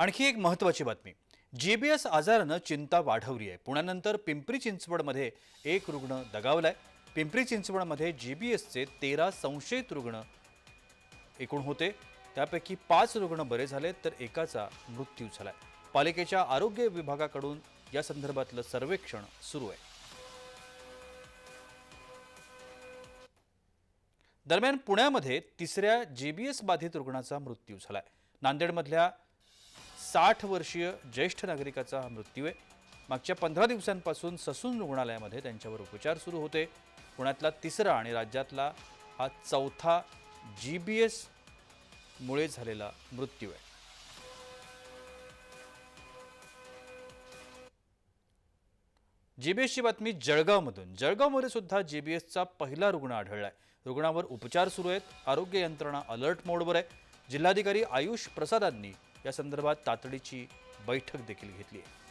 आणखी एक महत्त्वाची बातमी. जीबीएस आजारानं चिंता वाढवली आहे. पुण्यानंतर पिंपरी चिंचवडमध्ये एक रुग्ण दगावलाय. पिंपरी चिंचवडमध्ये जीबीएसचे तेरा संशयित रुग्ण एकूण होते. त्यापैकी पाच रुग्ण बरे झाले तर एकाचा मृत्यू झालाय. पालिकेच्या आरोग्य विभागाकडून या संदर्भातलं सर्वेक्षण सुरू आहे. दरम्यान पुण्यामध्ये तिसऱ्या जीबीएस बाधित रुग्णाचा मृत्यू झालाय. नांदेडमधल्या साठ वर्षीय ज्येष्ठ नागरिकाचा हा मृत्यू आहे. मागच्या पंधरा दिवसांपासून ससून रुग्णालयामध्ये त्यांच्यावर उपचार सुरू होते. पुण्यातला तिसरा आणि राज्यातला हा चौथा जी बी एसमुळे झालेला मृत्यू आहे. जीबीएसची बातमी जळगावमधून. जळगावमध्ये सुद्धा जीबीएसचा पहिला रुग्ण आढळला आहे रुग्णावर उपचार सुरू आहेत. आरोग्य यंत्रणा अलर्ट मोडवर आहे. जिल्हाधिकारी आयुष प्रसादांनी या संदर्भात तातडीची बैठक देखील घेतली आहे.